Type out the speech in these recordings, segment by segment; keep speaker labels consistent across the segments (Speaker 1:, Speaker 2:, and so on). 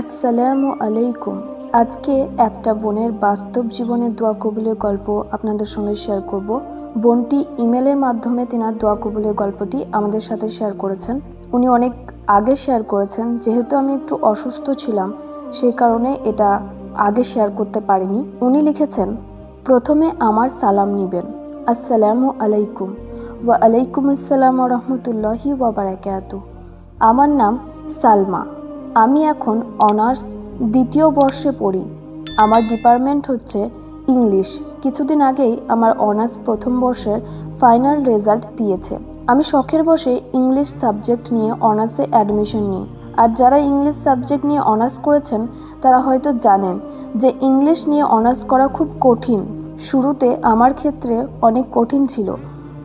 Speaker 1: আসসালামু আলাইকুম। আজকে একটা বোনের বাস্তব জীবনের দোয়া কবুলের গল্প আপনাদের সঙ্গে শেয়ার করব। বোনটি ইমেলের মাধ্যমে তেনার দোয়া কবুলের গল্পটি আমাদের সাথে শেয়ার করেছেন। উনি অনেক আগে শেয়ার করেছেন, যেহেতু আমি একটু অসুস্থ ছিলাম সেই কারণে এটা আগে শেয়ার করতে পারিনি। উনি লিখেছেন, প্রথমে আমার সালাম নিবেন। আসসালামু আলাইকুম। ওয়া আলাইকুম আসসালাম রহমতুল্লাহি ওয়া বারাকাতু আমার নাম সালমা। আমি এখন অনার্স দ্বিতীয় বর্ষে পড়ি। আমার ডিপার্টমেন্ট হচ্ছে ইংলিশ। কিছুদিন আগেই আমার অনার্স প্রথম বর্ষের ফাইনাল রেজাল্ট দিয়েছে। আমি শখের বসে ইংলিশ সাবজেক্ট নিয়ে অনার্সে অ্যাডমিশন নিই। আর যারা ইংলিশ সাবজেক্ট নিয়ে অনার্স করেছেন, তারা হয়তো জানেন যে ইংলিশ নিয়ে অনার্স করা খুব কঠিন। শুরুতে আমার ক্ষেত্রে অনেক কঠিন ছিল।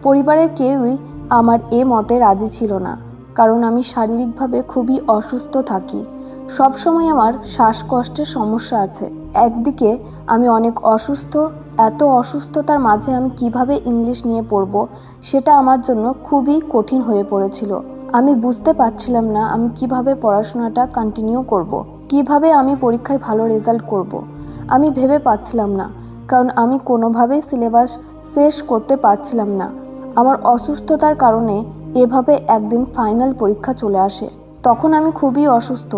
Speaker 1: পরিবারের কেউই আমার এ মতে রাজি ছিল না। কারণ আমি শারীরিকভাবে খুবই অসুস্থ থাকি সবসময় আমার শ্বাসকষ্টের সমস্যা আছে একদিকে আমি অনেক অসুস্থ, এত অসুস্থতার মাঝে আমি কীভাবে ইংলিশ নিয়ে পড়ব, সেটা আমার জন্য খুবই কঠিন হয়ে পড়েছিল আমি বুঝতে পারছিলাম না আমি কীভাবে পড়াশোনাটা কন্টিনিউ করব। কীভাবে আমি পরীক্ষায় ভালো রেজাল্ট করব। আমি ভেবে পাচ্ছিলাম না, কারণ আমি কোনোভাবেই সিলেবাস শেষ করতে পারছিলাম না আমার অসুস্থতার কারণে এভাবে একদিন ফাইনাল পরীক্ষা চলে আসে। তখন আমি খুবই অসুস্থ।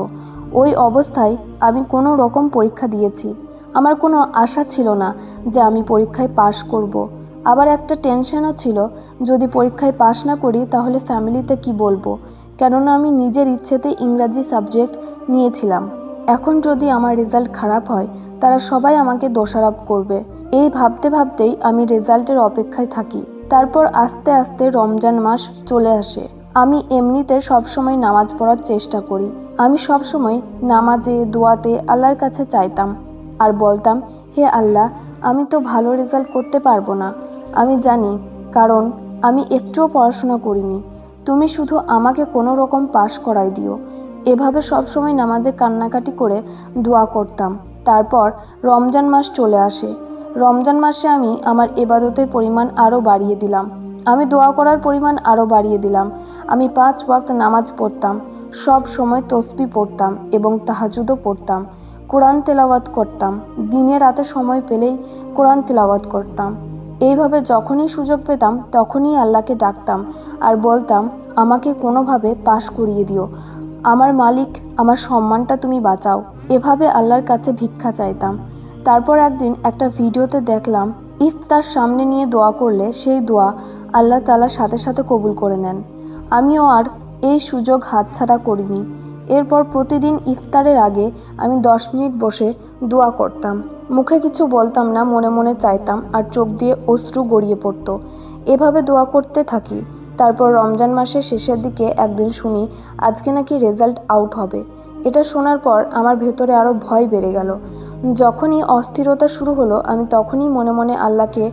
Speaker 1: ওই অবস্থায় আমি কোনো রকম পরীক্ষা দিয়েছি। আমার কোনো আশা ছিল না যে আমি পরীক্ষায় পাশ করব। আবার একটা টেনশনও ছিল, যদি পরীক্ষায় পাশ না করি তাহলে ফ্যামিলিতে কি বলব? কেননা আমি নিজের ইচ্ছেতে ইংরাজি সাবজেক্ট নিয়েছিলাম। এখন যদি আমার রেজাল্ট খারাপ হয়, তারা সবাই আমাকে দোষারোপ করবে। এই ভাবতে ভাবতেই আমি রেজাল্টের অপেক্ষায় থাকি। তারপর আস্তে আস্তে রমজান মাস চলে আসে। আমি এমনিতে সবসময় নামাজ পড়ার চেষ্টা করি। আমি সবসময় নামাজে, দোয়াতে আল্লাহর কাছে চাইতাম। আর বলতাম, হে আল্লাহ, আমি তো ভালো রেজাল্ট করতে পারব না। আমি জানি, কারণ আমি একটুও পড়াশোনা করিনি। তুমি শুধু আমাকে কোনো রকম পাশ করাই দিও। এভাবে সবসময় নামাজে কান্নাকাটি করে দোয়া করতাম। তারপর রমজান মাস চলে আসে। রমজান মাসে আমি আমার এবাদতের পরিমাণ আরও বাড়িয়ে দিলাম। আমি দোয়া করার পরিমাণ আরও বাড়িয়ে দিলাম। আমি পাঁচ ওয়াক্ত নামাজ পড়তাম, সব সময় তসবি পড়তাম এবং তাহাজুদও পড়তাম, কোরআন তেলাওয়াত করতাম, দিনে রাতে সময় পেলেই কোরআন তেলাওয়াত করতাম। এইভাবে যখনই সুযোগ পেতাম, তখনই আল্লাহকে ডাকতাম আর বলতাম, আমাকে কোনোভাবে পাশ করিয়ে দিও। আমার মালিক, আমার সম্মানটা তুমি বাঁচাও। এভাবে আল্লাহর কাছে ভিক্ষা চাইতাম। তারপর একদিন একটা ভিডিওতে দেখলাম ইফতার সামনে নিয়ে দোয়া করলে সেই দোয়া আল্লাহ তালার সাথে সাথে কবুল করে নেন। আমিও আর এই সুযোগ হাতছাড়া করিনি। এরপর প্রতিদিন ইফতারের আগে আমি দশ মিনিট বসে দোয়া করতাম। মুখে কিছু বলতাম না, মনে মনে চাইতাম আর চোখ দিয়ে অশ্রু গড়িয়ে পড়তো। এভাবে দোয়া করতে থাকি। তারপর রমজান মাসের শেষের দিকে একদিন শুনি, আজকে নাকি রেজাল্ট আউট হবে। এটা শোনার পর আমার ভেতরে আরও ভয় বেড়ে গেল। যখনই অস্থিরতা শুরু হলো, আমি তখনই মনে মনে আল্লাহকে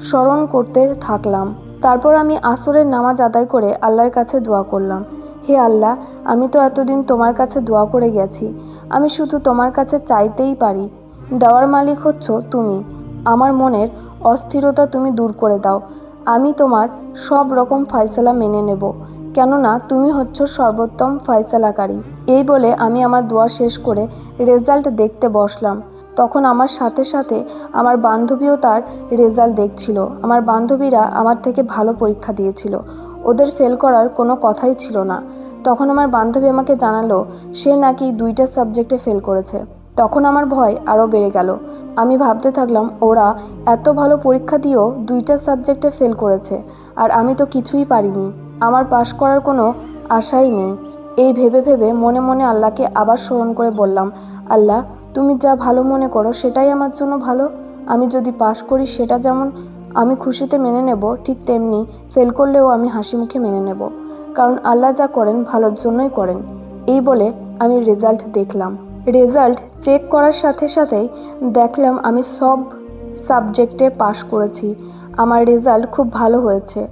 Speaker 1: স্মরণ করতে থাকলাম। তারপর আমি আসরের নামাজ আদায় করে আল্লাহর কাছে দোয়া করলাম। হে আল্লাহ, আমি তো এতদিন তোমার কাছে দোয়া করে গেছি। আমি শুধু তোমার কাছে চাইতেই পারি। দেওয়ার মালিক হচ্ছ তুমি। আমার মনের অস্থিরতা তুমি দূর করে দাও। আমি তোমার সব রকম ফয়সালা মেনে নেব। কেননা তুমি হচ্ছ সর্বোত্তম ফয়সালাকারী এই বলে আমি আমার দোয়া শেষ করে রেজাল্ট দেখতে বসলাম। তখন আমার সাথে সাথে আমার বান্ধবীও তার রেজাল্ট দেখছিল। আমার বান্ধবীরা আমার থেকে ভালো পরীক্ষা দিয়েছিল। ওদের ফেল করার কোনো কথাই ছিল না। তখন আমার বান্ধবী আমাকে জানালো, সে নাকি দুইটা সাবজেক্টে ফেল করেছে। তখন আমার ভয় আরও বেড়ে গেল। আমি ভাবতে থাকলাম, ওরা এত ভালো পরীক্ষা দিয়েও দুইটা সাবজেক্টে ফেল করেছে, আর আমি তো কিছুই পারিনি। আমার পাশ করার কোনো আশাই নেই। এই ভেবে ভেবে মনে মনে আল্লাহকে আবার স্মরণ করে বললাম, আল্লাহ, তুমি যা ভালো মনে করো সেটাই আমার জন্য ভালো। আমি যদি পাশ করি সেটা যেমন আমি খুশিতে মেনে নেব, ঠিক তেমনি ফেল করলেও আমি হাসি মুখে মেনে নেব। কারণ আল্লাহ যা করেন ভালোর জন্যই করেন। এই বলে আমি রেজাল্ট দেখলাম। রেজাল্ট চেক করার সাথে সাথেই দেখলাম আমি সব সাবজেক্টে পাশ করেছি। আমার রেজাল্ট খুব ভালো হয়েছে।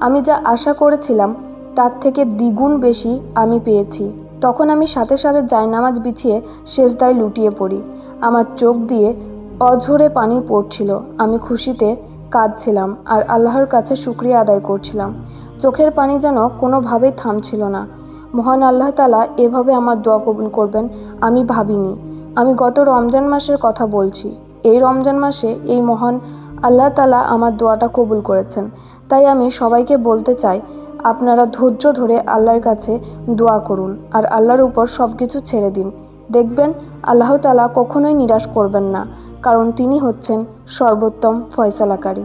Speaker 1: আমি যা আশা করেছিলাম, তার থেকে দ্বিগুণ বেশি আমি পেয়েছি। তখন আমি সাথে সাথে জায়নামাজ বিছিয়ে শেষদায় লুটিয়ে পড়ি। আমার চোখ দিয়ে অঝরে পানি পড়ছিল। আমি খুশিতে কাঁদছিলাম আর আল্লাহর কাছে শুক্রিয়া আদায় করছিলাম। চোখের পানি যেন কোনোভাবেই থামছিল না। মহান আল্লাহ তালা এভাবে আমার দোয়া কবুল করবেন, আমি ভাবিনি। আমি গত রমজান মাসের কথা বলছি। এই রমজান মাসে এই মহান আল্লাহ তালা আমার দোয়াটা কবুল করেছেন। তাই আমি সবাইকে বলতে চাই, আপনারা ধৈর্য ধরে আল্লাহর কাছে দোয়া করুন আর আল্লাহর উপর সব কিছু ছেড়ে দিন। দেখবেন আল্লাহতালা কখনোই নিরাশ করবেন না, কারণ তিনি হচ্ছেন সর্বোত্তম ফয়সালাকারী।